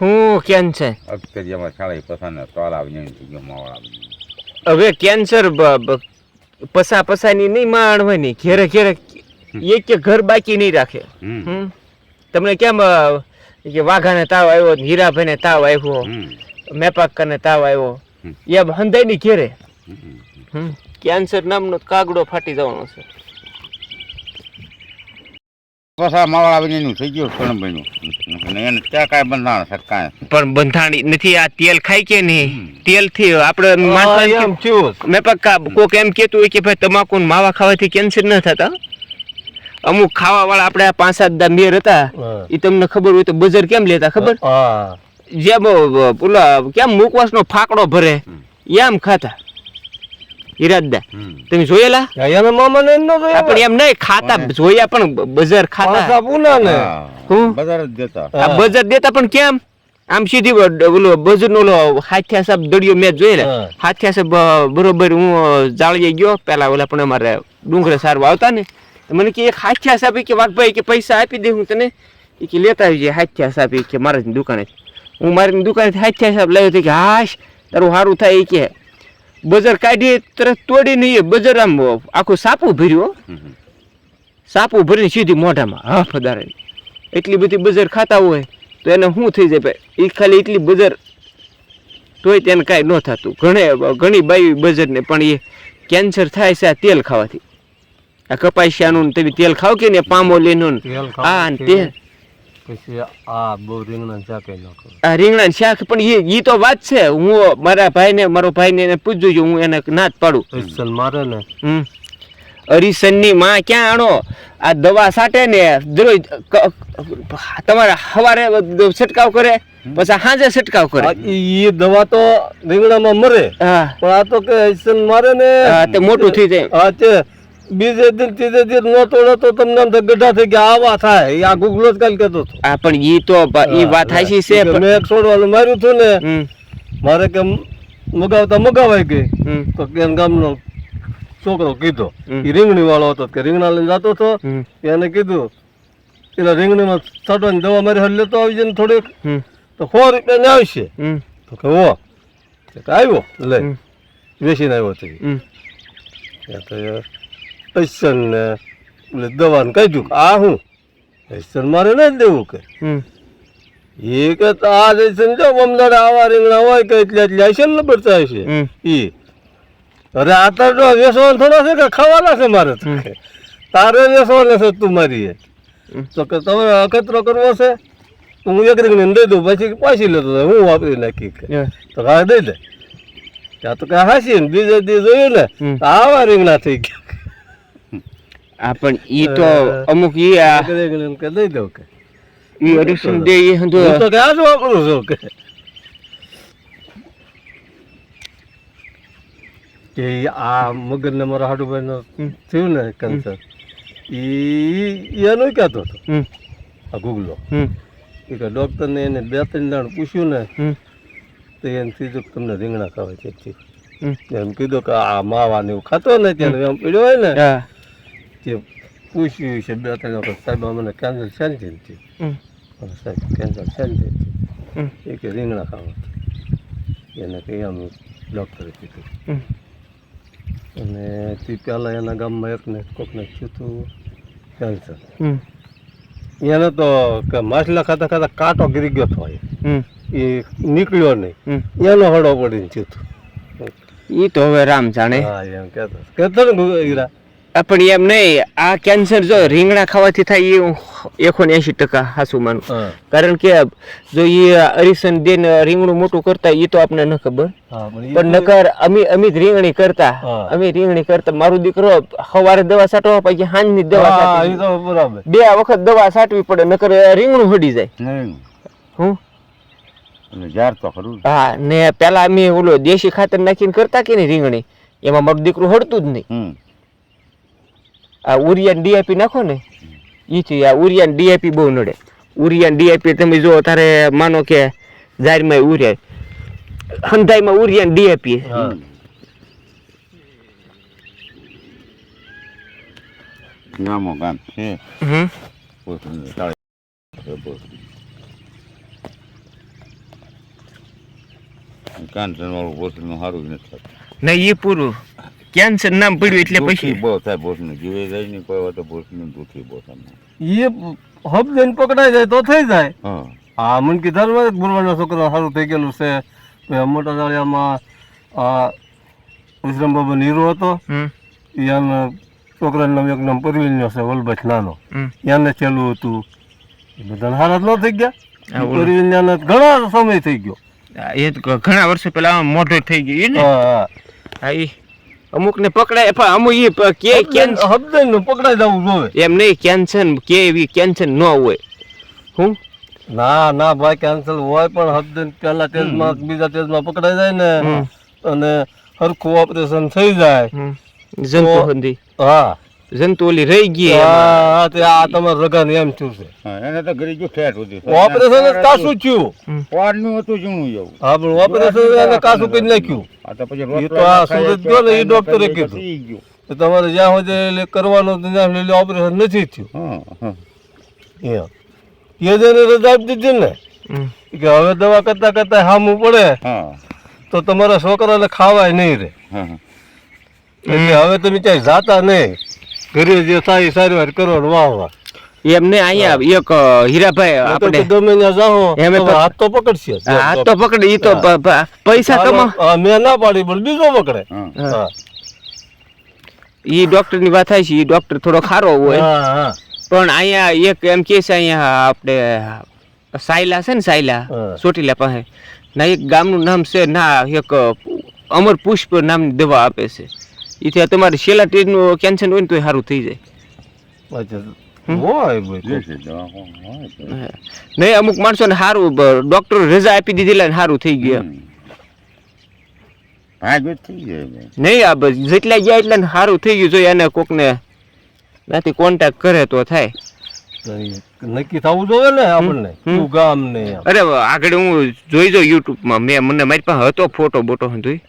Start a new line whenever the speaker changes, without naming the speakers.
હું કેન્સર.
અક્ષરિયામાં શાળા પસાને તોલ આવી ગયો માવળ આવી
હવે કેન્સર પસા પસાની નહીં માણ હોય ને ઘેરે ઘેરે એક કે ઘર બાકી નહીં રાખે. તમને કેમ કે વાઘાને તાવ આવ્યો હીરાભાઈને તાવ આવ્યો મેપાક્કાને તાવ આવ્યો
એ
એમ હંધાઈની ઘેરે. કેન્સર નામનો કાગડો ફાટી જવાનો છે.
પસા માવળ આવીને એનું થઈ ગયું સોનભાઈનું અને એને ત્યાં કાંઈ બંધાણ છે કાંઈ.
પણ બંધાણી નથી આ તેલ ખાય કે નહીં? તેલથી આપણે માણસોને
એમ થયું
મેપાકા કોક એમ કેતું હોય કે ભાઈ તમાકુ માવા ખાવાથી કેન્સર ન થતા. અમુક ખાવા વાળા આપણે પાંચ સાત દા મેર હતા. એ તમને ખબર હોય તો બજાર કેમ લેતા ખબર?
હા.
જેમ પેલા કેમ મુકવાસનો ફાકડો ભરે એમ ખાતા. ઈરાદા. તમે જોયેલા?
એના મામાને ન જોયા
પણ એમ નહીં ખાતા જોયા પણ બજાર ખાતા.
પાછા પૂના ને
હું? બજાર જ દેતા.
આ બજાર દેતા પણ કેમ? આમ સીધી ઓલો બજાર નો હાથિયા સાહેબ દડિયો મેં જોયેલા. હાથિયા સાહેબ બરોબર હું જાળીએ ગયો. પેલા ઓલા પણ અમારે ડુંગરે સારવા આવતા ને. મને કે એક હાથિયા સાહેબ કે વાઘભાઈ કે પૈસા આપી દે હું તને. એ કે લેતા આવી જાય હાથિયા સાહેબ. કે મારા દુકાને હું મારી દુકાને હાથિયા સાહેબ લાવ્યો તો કે હાશ તારું સારું થાય એ કે. બજાર કાઢીએ તરત તોડી નહીં બજાર આમ આખું સાપું ભર્યું. સાપું ભરીને સીધી મોઢામાં હા ફદારે એટલી બધી બજાર ખાતા હોય તો એને શું થઈ જાય ભાઈ? એ ખાલી એટલી બજાર તોય તેને કાંઈ ન થતું. ઘણે ઘણી બાઈ બજારને પણ એ કેન્સર થાય છે આ તેલ ખાવાથી. આ કપાસિયાનું ને તમે તેલ ખાવ કે ને પામોલીનું ને
હા
આ તે.
પછી આ બહુ રીંગણા ચાકે
આ રીંગણા શાક પણ એ ઈ તો વાત છે. હું મારા ભાઈને મારો ભાઈને એને પૂછજો છું હું એને ના જ પાડું.
પૈસલ મારે ને.
હમ. હરિસનની માં ક્યાં આણો? આ દવા સાટે ને દરરોજ તમારે સવારે છંટકાવ કરે પછી હાજે છંટકાવ કરે.
ઈ દવા તો રીંગણામાં મરે.
હા.
પણ આ તો કે હૈસન મારે ને.
હા, મોટું થઈ જાય.
હા તે બીજે દિન ત્રીજે દિન નો તોડો તો તમને આમ ગઢા થઈ ગયા. આવા થાય. આ ગુગલો જ કાલ કહેતો હતો.
હા પણ ઈ તો ઈ વાત હાચી છે
મેં એક છોડવાનું માર્યું હતું ને મારે કે મગાવતા મગાવાઈ ગઈ. તો કે ગામનો છોકરો કીધો. એ રીંગણી વાળો હતો. કે રીંગણા લઈને જતો હતો. એને કીધું પેલા રીંગણીમાં છાંટવાની દવા મારી હાલ લેતો આવી જાય ને થોડીક તો સો રૂપિયા ને આવશે તો કે ઓ આવ્યો. લે. વેચીને આવ્યો તો ઈ.
હમ.
ત્યાં તો ને એટલે દવાને કહ્યું કે આ હું પૈસા મારે નહીં દેવું કે એ કે આ જઈશન જો અમદાવાદ આવા રીંગણા હોય કે એટલે એટલે આવશે ને પડતા હશે એ અરે આ તો જો વેસવાનો થોડો છે કે ખાવાના છે મારે તારે વેસવાના છે તું મારી. તો કે તમે અખતરો કરવો છે હું એક રીંગણી દઈ દઉં પછી પાછી લેતો. હું વાપરી નાખી. તો હા દઈ દે ત્યાં તો કે હાસી ને બીજે દી જોયું ને. આવા રીંગણા થઈ ગયા
આ પણ ઈ તો અમુક ઈ આ
કે દઈ દઉં કે.
ઈ હરિસન દે ઈ હંધો.
તો કે આ જ વાપરું છું કે. કે આ મગજને મારા હાડુભાઈ નો થયું ને કેન્સર ઈ એનો કહેતો હતો. આ ગુગલો એ કે ડૉક્ટરને એને બે ત્રણ દાણ પૂછ્યું ને તો એને કીધું કે તમને રીંગણા ખાવા છે એમ કીધું કે આ માવા ને એવું ખાતો ને ત્યારે એમ પીડ્યો હોય ને તે પૂછ્યું છે બે ત્રણ વખત સાહેબ મને કેન્સર શાંતિ નથી
હમ,
સાહેબ કેન્સર શાંતિ
હમ,
એ કે રીંગણા ખાવા એને કંઈ આમ ડૉક્ટરે કીધું. અને તે પહેલાં એના ગામમાં એકને કોકને થયું હતું કેન્સર.
હમ,
એને તો કે માછલા ખાતા ખાતા કાંટો ગીરી ગયો હતો એ. એ નીકળ્યો નહીં. એનો હળો પડીને થયું હતું
ઈ તો હવે રામ જાણે.
હા એમ કહેતો. કહેતો ને
આ પણ એમ નહીં આ કેન્સર જો રીંગણા ખાવાથી થાય એ એકો ને એસી ટકા હાસું માનું. કારણ કે જો એ અરીસન દેન રીંગણું મોટું કરતા એ તો આપણે ન ખબર.
પણ
નકર અમે અમે જ રીંગણી કરતા.
અમિત
અમે રીંગણી કરતા. મારું દીકરો સવારે દવા છાંટવા પછી સાંજની દવા બે વખત દવા છાંટવી પડે નકર રીંગણું હડી જાય. હું?
તો ખરું
હા ને પેલા અમે ઓલો દેશી ખાતર નાખીને કરતા કે નહીં રીંગણી? એમાં મારું દીકરું હડતું જ નહીં. આ ઉરિયાન ડીએપી નાખો ને એ છે આ ઉરિયાન ડીએપી બહુ નડે. ઉરિયાન ડીએપી તમે જો તારે માનો કે જાહેરમાં ઉરિયા હંધાઈમાં ઉરિયાન
ડીએપી
ગામો છે.
હમ.
સારું નથી
નહીં એ પૂરું. કેન્સર નામ પડ્યું એટલે પછી.
બહુ થાય બોટનું જીવે જાય નહીં કોઈ તો બોટનું દુખી બહુ થાય
એ હબજન પકડાઈ જાય તો થઈ જાય.
હા.
મને કીધા ને ગુરવાના છોકરા સારું થઈ ગયેલું છે. મોટા દાળિયામાં આ વિશ્રામ બાબા નીરો હતો.
હમ.
યાના છોકરાનું નામ એક નામ પરવીનનો છે વલ્લભ નાનો.
હમ.
યાને છેલ્લું હતું. બધા બધાને હારા ન થઈ ગયા.
ઓલું.
ઘણા સમય થઈ ગયો.
એ તો ઘણા વર્ષો પહેલા આમ મોઢો થઈ ગયો ને?
હા હા.
અમુક ને પકડાય પણ અમુક ઈ કે કે કેન્સર
હબજન પકડાઈ જવું જોવે
એમ નહીં કેન્સર કે એવી કેન્સલ ન હોય. હું?
ના ના ભાઈ કેન્સલ હોય પણ હબજન પહેલા ટેસ્ટમાં બીજા ટેસ્ટમાં પકડાઈ જાય ને અને હરખું ઓપરેશન થઈ જાય.
જંતુ
હા.
જંતુ ઓલી રહી ગઈ
હા તે આ તમારા રગાને એમ થયું છે.
એને તો ગરી ગયું ફેટ સુધી.
ઓપરેશન જ કાસું થયું.
પાડનું હતું જૂનું એવું.
હા પણ ઓપરેશન એને કાસું કરી નાખ્યું.
આ તો પછી
એ તો આ સુરત ગયો ને એ ડોક્ટરે કીધું. તો તમારે જ્યાં સુધી એટલે કરવાનું ત્યાં એટલે ઓપરેશન નથી થયું.
હા હા
એમ એ જેને રજા આપી દીધી ને. કે હવે દવા કરતા કરતા હામું પડે. તો તમારા છોકરાને ખાવાય નહીં
હા
એટલે હવે તમે ક્યાંય જાતા નહીં. ઘરે જે થાય સારી વાત કરો ને વાહ વાહ
એમને અહીંયા એક હીરાભાઈ આપણે
ગમે ત્યાં જાઓ
એમે
તો હાથ તો પકડશે.
હાથ તો પકડે ઈ તો પૈસા કમા
મે ના પાડી પણ બીજો પકડે.
ઈ ડોક્ટરની વાત થાય છે ઈ ડોક્ટર થોડો ખારો હોય.
હા હા.
પણ અહીંયા એક એમ કે છે અહીંયા આપણે સાયલા છે ને સાયલા
સોટીલા
ચોટીલા પાસે. ના એક ગામનું નામ છે ના એક અમર પુષ્પ નામની દવા આપે છે. એથી તમારી તમારે છેલ્લા ટ્રેનનું કેન્સલ હોય ને તોય સારું થઈ જાય.
તો.
નહીં અમુક માણસો ને સારું ડોક્ટર રજા આપી દીધી એટલે સારું થઈ ગયું નહીં આ બસ જેટલા ગયા એટલા સારું થઈ ગયું. જોઈએ અને કોકને નાથી કોન્ટેક્ટ કરે તો થાય.
નક્કી થવું જોઈએ ને આપણને શું ગામ ને
અરે આગળ હું જોઈ જો યુટ્યુબમાં મેં. મને મારી પાસે હતો ફોટો બોટો હતું